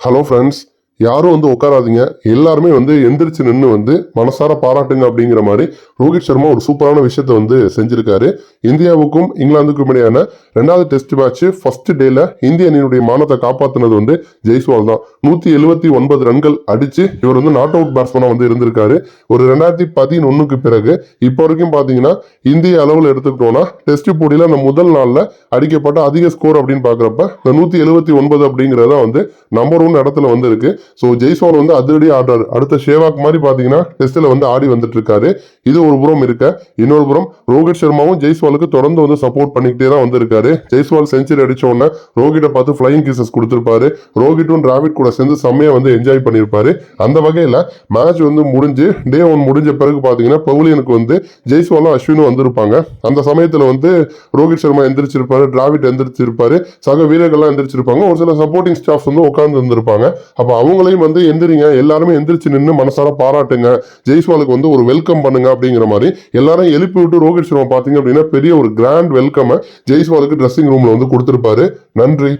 Hello friends யாரும் வந்து உட்காராதீங்க. எல்லாருமே வந்து எந்திரிச்சு நின்று வந்து மனசார பாராட்டுங்க அப்படிங்கிற மாதிரி ரோஹித் சர்மா ஒரு சூப்பரான விஷயத்தை வந்து செஞ்சிருக்காரு. இந்தியாவுக்கும் இங்கிலாந்துக்கும் இடையான ரெண்டாவது டெஸ்ட் மேட்ச் ஃபர்ஸ்ட் டேல இந்திய அணியினுடைய மானத்தை காப்பாற்றினது வந்து ஜெய்ஸ்வால் தான். நூத்தி எழுபத்தி ஒன்பது ரன்கள் அடிச்சு இவர் வந்து நாட் அவுட் பேட்ஸ்மனா வந்து இருந்திருக்காரு. ஒரு ரெண்டாயிரத்தி பதினொன்னுக்கு பிறகு இப்போ வரைக்கும் பாத்தீங்கன்னா இந்திய அளவில் எடுத்துக்கிட்டோம்னா டெஸ்ட் போட்டியில அந்த முதல் நாளில் அடிக்கப்பட்ட அதிக ஸ்கோர் அப்படின்னு பாக்குறப்ப இந்த நூத்தி எழுபத்தி ஒன்பது அப்படிங்கறத வந்து நம்பர் ஒன் இடத்துல வந்து இருக்கு ஸோ ஜெய்ஸ்வால் வந்து அதிரடி ஆடுறாரு. அடுத்த ஷேவாக் மாதிரி பார்த்தீங்கன்னா டெஸ்ட்டில் வந்து ஆடி வந்துட்டு இருக்காரு இது ஒரு புறம் இருக்க. இன்னொரு புறம் ரோஹித் சர்மாவும் ஜெய்ஸ்வாலுக்கு தொடர்ந்து வந்து சப்போர்ட் பண்ணிக்கிட்டே தான் வந்திருக்காரு. ஜெய்ஸ்வால் செஞ்சுரி அடிச்ச உடனே ரோஹிட்டை பார்த்து ஃப்ளையிங் கிசஸ் கொடுத்துருப்பாரு. ரோஹிட்டும் டிராவிட் கூட சேர்ந்து செம்மையா வந்து என்ஜாய் பண்ணியிருப்பாரு. அந்த வகையில் மேட்ச் வந்து முடிஞ்சு டே ஒன் முடிஞ்ச பிறகு பார்த்தீங்கன்னா பவுலியனுக்கு வந்து ஜெய்ஸ்வாலும் அஸ்வினும் வந்திருப்பாங்க. அந்த சமயத்தில் வந்து ரோஹித் சர்மா எந்திரிச்சிருப்பாரு டிராவிட் எந்திரிச்சிருப்பாரு. சக வீரர்கள்லாம் எந்திரிச்சிருப்பாங்க. ஒரு சில சப்போர்ட்டிங் ஸ்டாஃப் வந்து உட்கார்ந்து இருந்திருப்பாங்க. அவங்க இவங்களையும் வந்து எந்திரிங்க. எல்லாருமே எந்திரிச்சு நின்று மனசார பாராட்டுங்க. ஜெய்ஸ்வாலுக்கு வந்து ஒரு வெல்கம் பண்ணுங்க அப்படிங்கிற மாதிரி எல்லாரும் எழுப்பி விட்டு ரோஹித் சர்மா பாத்தீங்க அப்படின்னா பெரிய ஒரு கிராண்ட் வெல்கம் ஜெய்ஸ்வாலுக்கு ட்ரெஸ்ஸிங் ரூம்ல வந்து கொடுத்துருப்பாரு. நன்றி.